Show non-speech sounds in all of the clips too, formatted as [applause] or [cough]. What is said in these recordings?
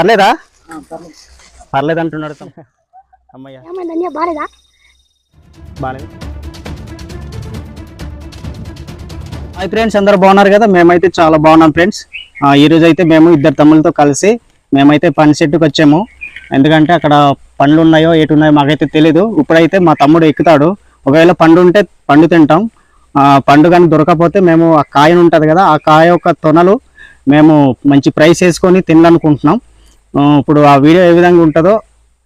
పర్లేదా? పర్లేదు. అంటున్నాడు. అమ్మయ్య. బాగాలేదు హాయ్ ఫ్రెండ్స్ అందరూ బాగున్నారు కదా? మేమైతే చాలా బాగున్నాం ఫ్రెండ్స్. ఈ రోజు అయితే మేము ఇద్దరు తమ్ములతో కలిసి మేమైతే పండు చెట్టుకు వచ్చాము. ఎందుకంటే అక్కడ పండ్లు ఉన్నాయో ఎటు ఉన్నాయో మాకైతే తెలీదు. ఇప్పుడైతే మా తమ్ముడు ఎక్కుతాడు. ఒకవేళ పండు ఉంటే పండు తింటాం. ఆ పండు కానీ దొరకకపోతే మేము ఆ కాయ ఉంటుంది కదా ఆ కాయ యొక్క తొనలు మేము మంచి ప్రైస్ వేసుకొని తినాలనుకుంటున్నాం. ఇప్పుడు ఆ వీడియో ఏ విధంగా ఉంటుందో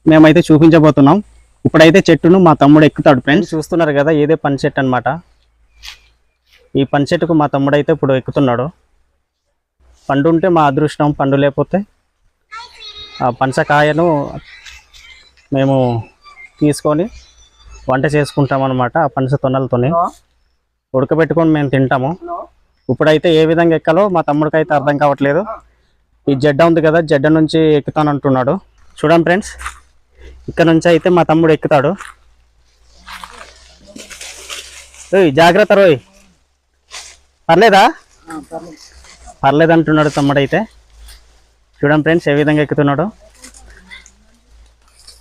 మేమైతే చూపించబోతున్నాం. ఇప్పుడైతే చెట్టును మా తమ్ముడు ఎక్కుతాడు ఫ్రెండ్స్. చూస్తున్నారు కదా ఇదే పని చెట్టు అనమాట ఈ పని చెట్టుకు మా తమ్ముడు అయితే ఇప్పుడు ఎక్కుతున్నాడు. పండు ఉంటే మా అదృష్టం పండు లేకపోతే ఆ పంచకాయను మేము తీసుకొని వంట చేసుకుంటాం అనమాట ఆ పనస తొన్నలతోని ఉడకబెట్టుకొని మేము తింటాము. ఇప్పుడైతే ఏ విధంగా ఎక్కాలో మా తమ్ముడికి అయితే అర్థం కావట్లేదు. ఈ జడ్డ ఉంది కదా జడ్డ నుంచి ఎక్కుతాను అంటున్నాడు. చూడండి ఫ్రెండ్స్ ఇక్కడ నుంచి అయితే మా తమ్ముడు ఎక్కుతాడు. ఓయ్ జాగ్రత్త రోయ్. పర్లేదా. పర్లేదు అంటున్నాడు తమ్ముడు అయితే. చూడండి ఫ్రెండ్స్ ఏ విధంగా ఎక్కుతున్నాడు.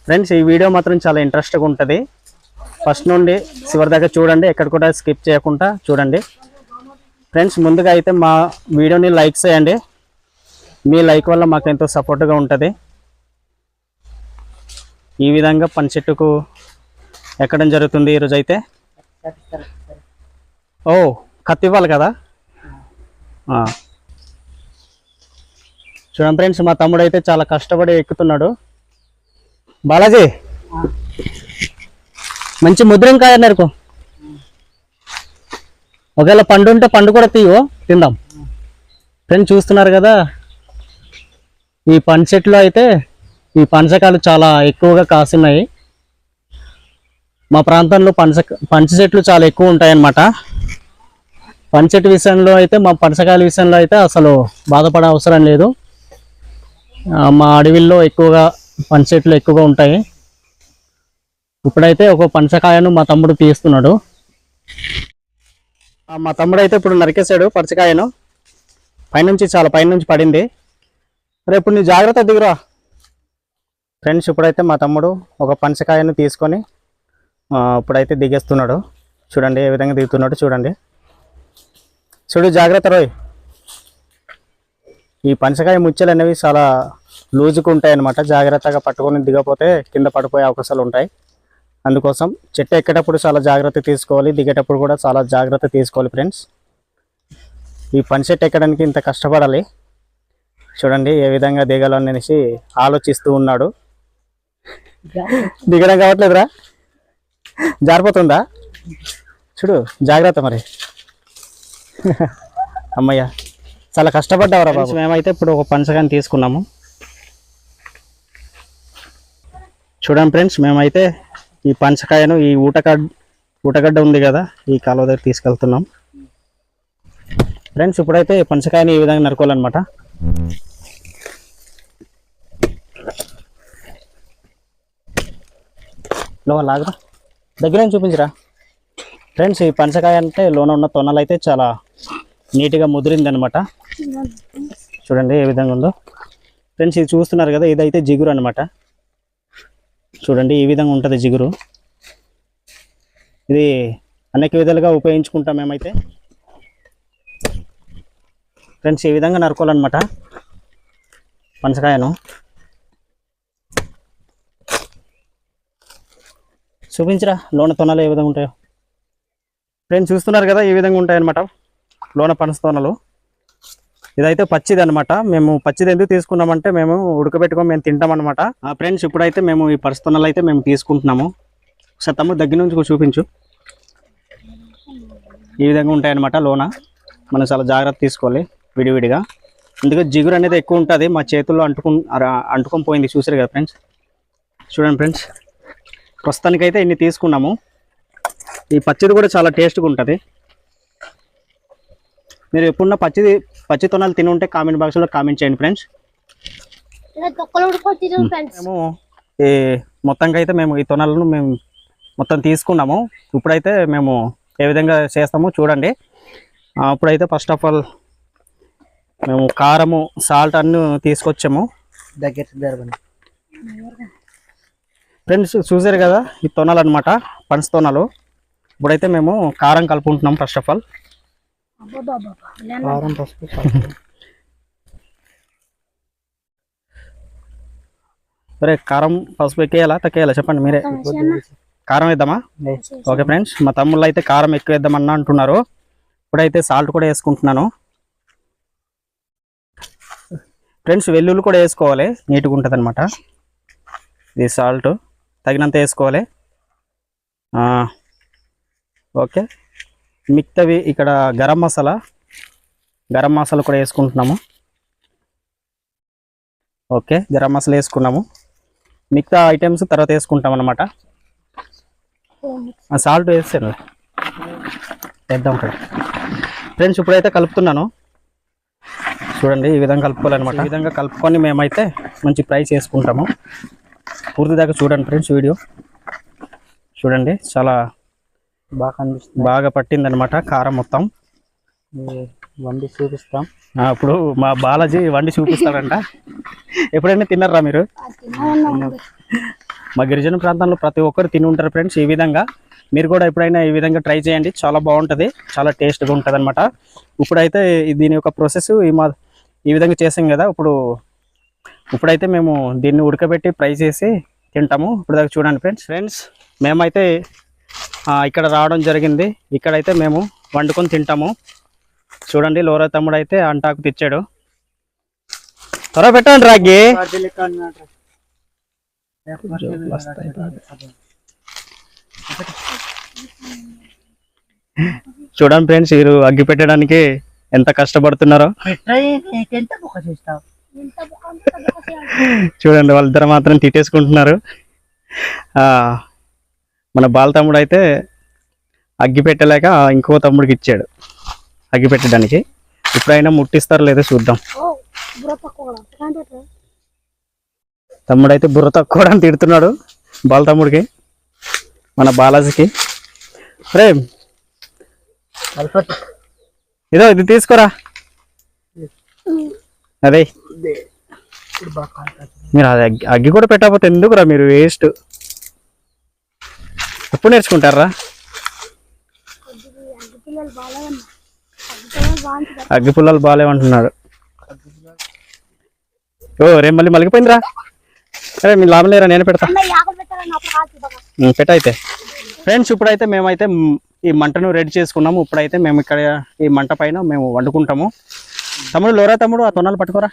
ఫ్రెండ్స్ ఈ వీడియో మాత్రం చాలా ఇంట్రెస్ట్గా ఉంటుంది. ఫస్ట్ నుండి చివరి దాకా చూడండి ఎక్కడ కూడా స్కిప్ చేయకుండా చూడండి. ఫ్రెండ్స్ ముందుగా అయితే మా వీడియోని లైక్ చేయండి. మీ లైక్ వల్ల మాకు ఎంతో సపోర్ట్గా ఉంటుంది. ఈ విధంగా పని చెట్టుకు ఎక్కడం జరుగుతుంది ఈరోజు అయితే ఓ కత్తి ఇవ్వాలి కదా? చూడండి ఫ్రెండ్స్ మా తమ్ముడు అయితే చాలా కష్టపడి ఎక్కుతున్నాడు. బాలాజీ! మంచి ముద్రం నరుకు ఒకవేళ పండు ఉంటే పండు కూడా తీయో తిందాం. ఫ్రెండ్స్ చూస్తున్నారు కదా? ఈ పండు చెట్లు అయితే ఈ పనసకాయలు చాలా ఎక్కువగా కాస్తున్నాయి మా ప్రాంతంలో పనస పంచ చెట్లు చాలా ఎక్కువ ఉంటాయన్నమాట. పంచ చెట్టు విషయంలో అయితే మా పనసకాయల విషయంలో అయితే అసలు బాధపడే అవసరం లేదు. మా అడవిల్లో ఎక్కువగా పంచ చెట్లు ఎక్కువగా ఉంటాయి. ఇప్పుడైతే ఒక పంచకాయను మా తమ్ముడు తీస్తున్నాడు. మా తమ్ముడు అయితే ఇప్పుడు నరికేశాడు పనసకాయను పైనుంచి చాలా పైనుంచి పడింది. రేపు నీ జాగ్రత్త దిగురా. ఫ్రెండ్స్ ఇప్పుడైతే మా తమ్ముడు ఒక పంచకాయను తీసుకొని ఇప్పుడైతే దిగేస్తున్నాడు. చూడండి ఏ విధంగా దిగుతున్నాడు చూడండి. చూడు జాగ్రత్త రోయ్. ఈ పంచకాయ ముచ్చలు అనేవి చాలా లూజుగా ఉంటాయి అన్నమాట జాగ్రత్తగా పట్టుకొని దిగపోతే కింద పడిపోయే అవకాశాలు ఉంటాయి. అందుకోసం చెట్టు ఎక్కేటప్పుడు చాలా జాగ్రత్త తీసుకోవాలి. దిగేటప్పుడు కూడా చాలా జాగ్రత్త తీసుకోవాలి ఫ్రెండ్స్. ఈ పని చెట్టు ఎక్కడానికి ఇంత కష్టపడాలి. చూడండి ఏ విధంగా దిగాలని అనేసి ఆలోచిస్తూ ఉన్నాడు. దిగడం కావట్లేదురా? జారిపోతుందా? చూడు జాగ్రత్త మరి. అమ్మయ్య చాలా కష్టపడ్డావురా బాబు. మేమైతే ఇప్పుడు ఒక పంచగాని తీసుకున్నాము. చూడండి ఫ్రెండ్స్ మేమైతే ఈ పంచకాయను ఈ ఊటగడ్డ ఊటగడ్డ ఉంది కదా ఈ కాలువ దగ్గర తీసుకెళ్తున్నాం. ఫ్రెండ్స్ ఇప్పుడైతే ఈ పంచకాయని ఈ విధంగా నరుకోవాలన్నమాట. లో లాగరా దగ్గర నుంచి చూపించరా? ఫ్రెండ్స్ ఈ పంచకాయ అంటే లోన ఉన్న తొనలు అయితే చాలా నీట్గా ముదిరింది అనమాట చూడండి ఏ విధంగా ఉందో. ఫ్రెండ్స్ ఇది చూస్తున్నారు కదా ఇదైతే జిగురు అనమాట. చూడండి ఈ విధంగా ఉంటుంది జిగురు. ఇది అనేక విధాలుగా ఉపయోగించుకుంటాం మేమైతే. ఫ్రెండ్స్ ఈ విధంగా నరుకోవాలన్నమాట. పంచకాయను చూపించరా లోన తొనలు ఏ విధంగా ఉంటాయో. ఫ్రెండ్స్ చూస్తున్నారు కదా ఈ విధంగా ఉంటాయన్నమాట. లోన పనస తొనలు. ఇదైతే పచ్చిది అనమాట మేము పచ్చిది ఎందుకు తీసుకున్నామంటే మేము ఉడకబెట్టుకొని మేము తింటాం అనమాట ఫ్రెండ్స్ ఇప్పుడైతే మేము ఈ పనస తొనలు అయితే మేము తీసుకుంటున్నాము. ఒకసారి తమ్ముడు దగ్గర నుంచి చూపించు. ఈ విధంగా ఉంటాయన్నమాట లోన. మనం చాలా జాగ్రత్త తీసుకోవాలి. విడివిడిగా. అందుకే జిగురు అనేది ఎక్కువ ఉంటుంది. మా చేతుల్లో అంటుకు అంటుకొని పోయింది. చూసారు కదా ఫ్రెండ్స్? చూడండి ఫ్రెండ్స్. ప్రస్తుతానికైతే ఇన్ని తీసుకున్నాము. ఈ పచ్చిది కూడా చాలా టేస్ట్గా ఉంటుంది. మీరు ఎప్పుడున్న పచ్చిది పచ్చి తొనాలు తిని ఉంటే కామెంట్ బాక్స్లో కామెంట్ చేయండి ఫ్రెండ్స్. మేము ఈ మొత్తంగా అయితే మేము ఈ తొనలను మేము మొత్తం తీసుకున్నాము. ఇప్పుడైతే మేము ఏ విధంగా చేస్తామో చూడండి. ఆ, ఇప్పుడైతే ఫస్ట్ ఆఫ్ ఆల్ మేము కారము సాల్ట్ అన్ని తీసుకొచ్చాము. ఫ్రెండ్స్ చూసారు కదా ఈ తొనలు అనమాట పనస తొనలు. ఇప్పుడైతే మేము కారం కలుపుకుంటున్నాం ఫస్ట్ ఆఫ్ ఆల్. సరే కారం పసుపు ఎక్కేయాలా? తక్కేయాలా? చెప్పండి మీరే. కారం వేద్దామా. ఓకే ఫ్రెండ్స్ మా తమ్ముళ్ళు అయితే కారం ఎక్కువ వేద్దామన్నా అంటున్నారు. ఇప్పుడైతే సాల్ట్ కూడా వేసుకుంటున్నాను. ఫ్రెండ్స్ వెల్లుల్లి కూడా వేసుకోవాలి. నీట్గా ఉంటుంది అనమాట ఇది సాల్ట్ తగినంత వేసుకోవాలి. ఓకే. మిగతావి ఇక్కడ గరం మసాలా. గరం మసాలా కూడా వేసుకుంటున్నాము. ఓకే గరం మసాలా వేసుకున్నాము. మిగతా ఐటమ్స్ తర్వాత వేసుకుంటాం అనమాట సాల్ట్ వేస్తాను వేద్దాం ఫ్రెండ్స్ ఇప్పుడైతే కలుపుతున్నాను. చూడండి ఈ విధంగా కలుపుకోవాలన్నమాట. ఈ విధంగా కలుపుకొని మేమైతే మంచి ప్రైస్ వేసుకుంటాము పూర్తి దాకా చూడండి ఫ్రెండ్స్ వీడియో. చూడండి చాలా బాగా కనిపిస్తుంది. బాగా పట్టిందనమాట కారం మొత్తం. వండి చూపిస్తాం. ఆ, ఇప్పుడు మా బాలాజీ వండి చూపిస్తాడంట. ఎప్పుడైనా తిన్నారా మీరు. మా గిరిజన ప్రాంతంలో ప్రతి ఒక్కరు తిని ఉంటారు ఫ్రెండ్స్ ఈ విధంగా. మీరు కూడా ఎప్పుడైనా ఈ విధంగా ట్రై చేయండి. చాలా బాగుంటుంది చాలా టేస్ట్గా ఉంటుంది అనమాట ఇప్పుడైతే దీని యొక్క ప్రాసెస్ ఈ మా ఈ విధంగా చేసాం కదా ఇప్పుడు ఇప్పుడైతే మేము దీన్ని ఉడకబెట్టి ఫ్రై చేసి తింటాము. ఇప్పుడు దాకా చూడండి ఫ్రెండ్స్. ఫ్రెండ్స్ మేమైతే ఇక్కడ రావడం జరిగింది. ఇక్కడైతే మేము వండుకొని తింటాము. చూడండి లోరా తమ్ముడు అయితే అంటాకు తెచ్చాడు. త్వర పెట్టండి రాగి. చూడండి ఫ్రెండ్స్ వీరు అగ్గి పెట్టడానికి ఎంత కష్టపడుతున్నారో. చూడండి వాళ్ళిద్దరు మాత్రం తిట్టేసుకుంటున్నారు ఆ, మన బాల తమ్ముడు అయితే అగ్గి పెట్టలేక ఇంకో తమ్ముడికి ఇచ్చాడు అగ్గి పెట్టడానికి ఇప్పుడైనా ముట్టిస్తారో లేదో చూద్దాం ఓ, బుర్ర తక్కువ కూడా. ఎలాంటి వాటి? తమ్ముడు అయితే బుర్ర తక్కువ అని తిడుతున్నాడు బాల తమ్ముడికి మన బాలాజీకి రే ఇదో ఇది తీసుకురా. అదే. మీరు అది అగ్గి కూడా పెట్టకపోతే ఎందుకురా మీరు వేస్ట్ ఎప్పుడు నేర్చుకుంటారా? అగ్గి పిల్లలు బాగాలేమంటున్నాడు ఓ రేపు మళ్ళీ మలిగిపోయిందిరా. అరే మీ లాభం లేరా నేను పెడతా. పెట్టయితే ఫ్రెండ్స్ ఇప్పుడైతే మేమైతే ఈ మంటను రెడీ చేసుకున్నాము. ఇప్పుడైతే మేము ఇక్కడ ఈ మంట పైన మేము వండుకుంటాము. తమ్ముడు లోరా తమ్ముడు ఆ తొన్నాలు పట్టుకోరా.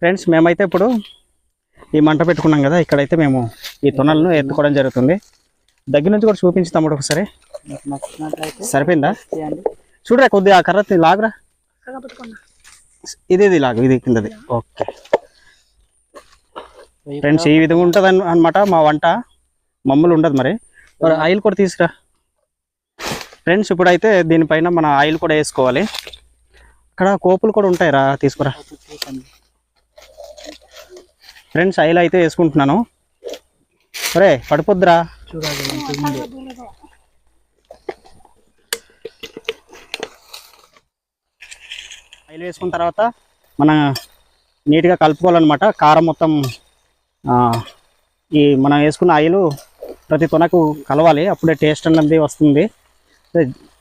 ఫ్రెండ్స్ మేమైతే ఇప్పుడు ఈ మంట పెట్టుకున్నాం కదా ఇక్కడైతే మేము ఈ తొనలను ఎత్తుకోవడం జరుగుతుంది. దగ్గర నుంచి కూడా చూపించి తమ్ముడు ఒకసారి. సరిపోయిందా? చూడరా కొద్దిగా ఆ కర్ర లాగరా. ఇది ఇది లాగు ఇది కిందది. ఓకే ఫ్రెండ్స్ ఈ విధంగా ఉంటుంది అనమాట మా వంట. మమ్మల్ని ఉండదు మరి ఆయిల్ కూడా తీసుకురా. ఫ్రెండ్స్ ఇప్పుడైతే దీనిపైన మన ఆయిల్ కూడా వేసుకోవాలి. అక్కడ కోపులు కూడా ఉంటాయిరా తీసుకురా. ఫ్రెండ్స్ ఆయిల్ అయితే వేసుకుంటున్నాను. సరే పడిపోద్దురా. ఆయిల్ వేసుకున్న తర్వాత మన నీట్గా కలుపుకోవాలన్నమాట. కారం మొత్తం ఈ మనం వేసుకున్న ఆయిల్ ప్రతి తొనకు కలవాలి. అప్పుడే టేస్ట్ అన్నది వస్తుంది.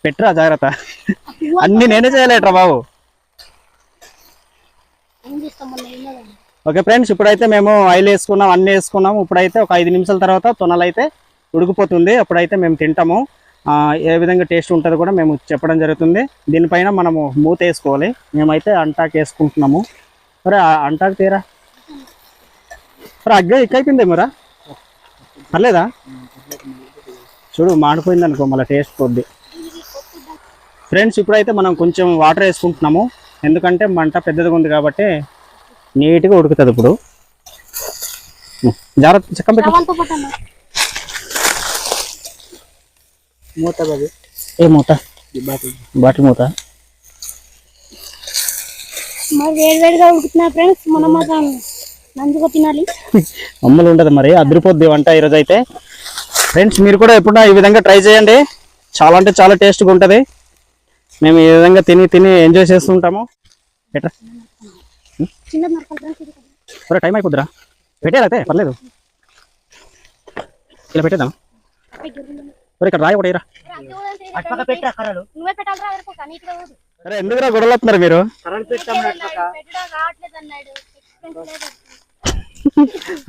పెట్టురా జాగ్రత్త. అన్నీ నేనే చేయలేట్రా బాబు. ఓకే ఫ్రెండ్స్ ఇప్పుడైతే మేము ఆయిల్ వేసుకున్నాం అన్నీ వేసుకున్నాం ఇప్పుడైతే ఒక ఐదు నిమిషాల తర్వాత తొనలు అయితే ఉడికిపోతుంది. అప్పుడైతే మేము తింటాము. ఏ విధంగా టేస్ట్ ఉంటుందో కూడా మేము చెప్పడం జరుగుతుంది. దీనిపైన మనము మూత వేసుకోవాలి. మేమైతే అంటాకు వేసుకుంటున్నాము. మరి అంటాకు తీరా. మరి అగ్గే ఎక్కువైపోయింది మరా? పర్లేదా? చూడు మాడిపోయింది అనుకో మళ్ళీ టేస్ట్ కొద్ది. ఫ్రెండ్స్ ఇప్పుడైతే మనం కొంచెం వాటర్ వేసుకుంటున్నాము. ఎందుకంటే మంట పెద్దదిగా ఉంది కాబట్టి నీట్గా ఉడుకుతుంది ఇప్పుడు. జాగ్రత్త చక్కం పెట్టు. మూత ఏ మూత? బాటిల్. బాటిల్ మూత. మరి వేడి వేడిగా ఉడుకుతున్నా ఫ్రెండ్స్ మనం మాత్రం తినాలి. అమ్మలు ఉండదు మరి అదిరిపోద్ది వంట ఈరోజు అయితే ఫ్రెండ్స్ మీరు కూడా ఎప్పుడైనా ఈ విధంగా ట్రై చేయండి. చాలా అంటే చాలా టేస్ట్గా ఉంటుంది. మేము ఈ విధంగా తిని తిని ఎంజాయ్ చేస్తుంటాము? కదా. సరే టైం అయిపోద్దిరా. పెట్టేయాలైతే పర్లేదు. ఇలా పెట్టేద్దాం సరే ఇక్కడ రాయి ఊరు. అరే ఎందుకురా గొడవలు మీరు?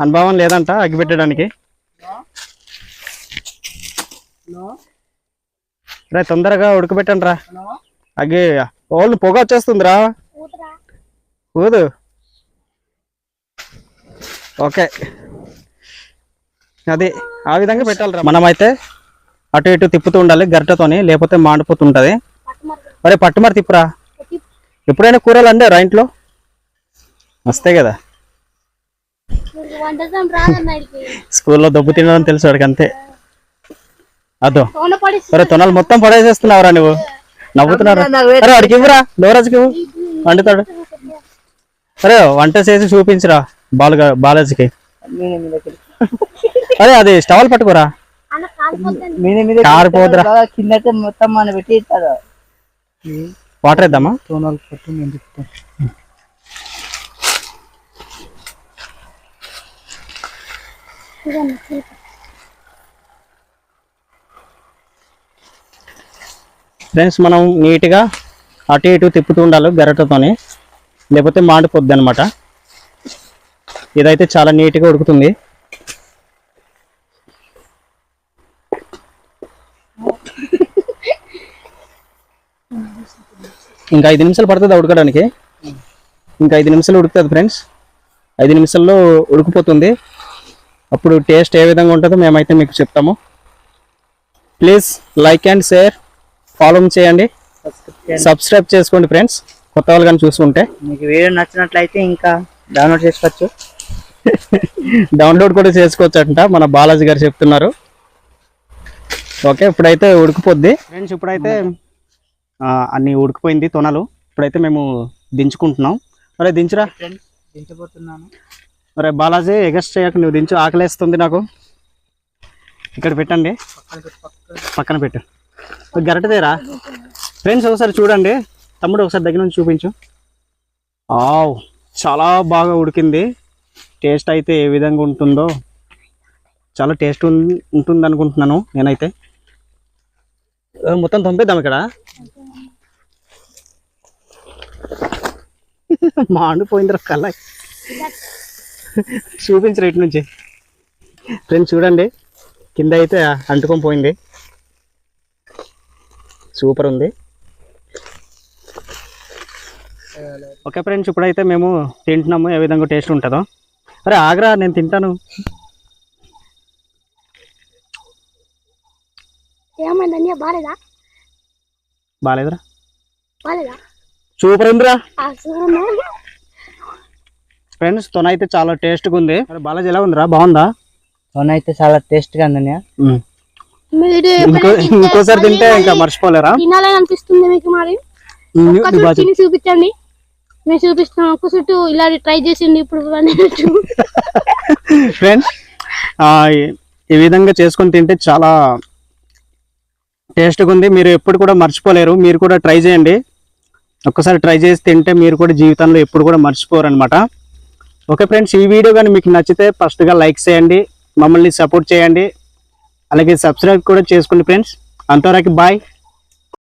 అనుభవం లేదంట అగ్గి పెట్టడానికి రే తొందరగా ఉడకబెట్టండి రా అగ్గి ఓళ్ళు పొగ వచ్చేస్తుందిరా. ఊదు. ఓకే. అది ఆ విధంగా పెట్టాలిరా. మనమైతే అటు ఇటు తిప్పుతూ ఉండాలి గరిటతోని లేకపోతే మాడిపోతుంటుంది. అరే పట్టుమరి తిప్పురా. ఎప్పుడైనా కూరలు అందారా ఇంట్లో? వస్తాయి కదా. స్కూల్లో దెబ్బ తినడం తెలుసు వాడికి అంతే. అదో. అరే తొనాలు మొత్తం పడేసేస్తున్నావురా నువ్వు. నవ్వుతున్నారా? అరే వాడికి ఇవ్వరా. లోరాజుకి ఇవ్వు. వండుతాడు. అరే వంట చేసి చూపించురా బాలుగా బాలాజీకి. అరే అది స్టవల్ పట్టుకోరా. కారిపోదురా. కింద మొత్తం మన పెట్టి వాటర్ వేద్దామా? తోనాలు పట్టు నేను ఫ్రెండ్స్ మనం నీట్గా అటు ఇటు తిప్పుతూ ఉండాలి గరిటతోని. లేకపోతే మాడిపోద్ది అనమాట ఇదైతే చాలా నీట్గా ఉడుకుతుంది. ఇంకా ఐదు నిమిషాలు పడుతుంది ఉడకడానికి. ఇంకా ఐదు నిమిషాలు ఉడుకుతుంది ఫ్రెండ్స్. ఐదు నిమిషాల్లో ఉడికిపోతుంది. అప్పుడు టేస్ట్ ఏ విధంగా ఉంటుందో మేమైతే మీకు చెప్తాము. Please like and share. Follow చేయండి. సబ్స్క్రైబ్ చేసుకోండి ఫ్రెండ్స్. కొత్త వాళ్ళు కానీ చూస్తుంటే మీకు వీడియో నచ్చినట్లయితే ఇంకా డౌన్లోడ్ చేసుకోవచ్చు. [laughs] డౌన్లోడ్ కూడా చేసుకోవచ్చు అంట మన బాలాజీ గారు చెప్తున్నారు. ఓకే ఇప్పుడైతే ఉడికిపోద్ది. ఫ్రెండ్స్ ఇప్పుడైతే అన్ని ఉడికిపోయింది తొనలు. ఇప్పుడైతే మేము దించుకుంటున్నాం. అరే దించురా. దించబోతున్నాను అరే బాలాజీ ఎగస్ట్ చేయక నువ్వు దించు. ఆకలేస్తుంది నాకు. ఇక్కడ పెట్టండి. పక్కన పెట్టు, పక్కన పక్కన పెట్టు. గరటదేరా ఫ్రెండ్స్ ఒకసారి చూడండి. తమ్ముడు ఒకసారి దగ్గర నుంచి చూపించు. ఆవ్ చాలా బాగా ఉడికింది. టేస్ట్ అయితే ఏ విధంగా ఉంటుందో చాలా టేస్ట్ ఉంటుంది అనుకుంటున్నాను నేనైతే. మొత్తం పంపేద్దాం ఇక్కడ. [laughs] మాండిపోయిందిరా కళ్ళ చూపించరు ఇటు నుంచి. ఫ్రెండ్స్ చూడండి. కింద అయితే అంటుకొని పోయింది. సూపర్ ఉంది. ఓకే ఫ్రెండ్స్ ఇప్పుడైతే మేము తింటున్నాము. ఏ విధంగా టేస్ట్ ఉంటుందో. అరే ఆగ్రా నేను తింటాను. బాలేదా? బాగాలేదురా బాలేదా? సూపర్ ఉందిరా. ఫ్రెండ్స్ తొనైతే చాలా టేస్ట్గా ఉంది. అరే బాలాజీ ఎలా ఉందిరా? బాగుందా? తోన అయితే చాలా టేస్ట్గా ఉంది మ్మ్. మీరు ఇంకో ఇంకోసారి తింటే ఇంకా మర్చిపోలేరా? తినాలని అనిపిస్తుంది మీకు మరి? తిని చూపించండి. మేము చూపిస్తాం ఒక్క చుట్టూ ఇలా ట్రై చేసింది ఇప్పుడు. ఫ్రెండ్స్ ఈ విధంగా చేసుకొని తింటే చాలా టేస్ట్గా ఉంది మీరు ఎప్పుడు కూడా మర్చిపోలేరు. మీరు కూడా ట్రై చేయండి. ఒక్కసారి ట్రై చేసి తింటే మీరు కూడా జీవితంలో ఎప్పుడు కూడా మర్చిపోరు అనమాట ఓకే ఫ్రెండ్స్ ఈ వీడియో కానీ మీకు నచ్చితే ఫస్ట్గా లైక్ చేయండి. మమ్మల్ని సపోర్ట్ చేయండి. అలాగే సబ్స్క్రైబ్ కూడా చేసుకోండి ఫ్రెండ్స్. అంతవరకు బాయ్.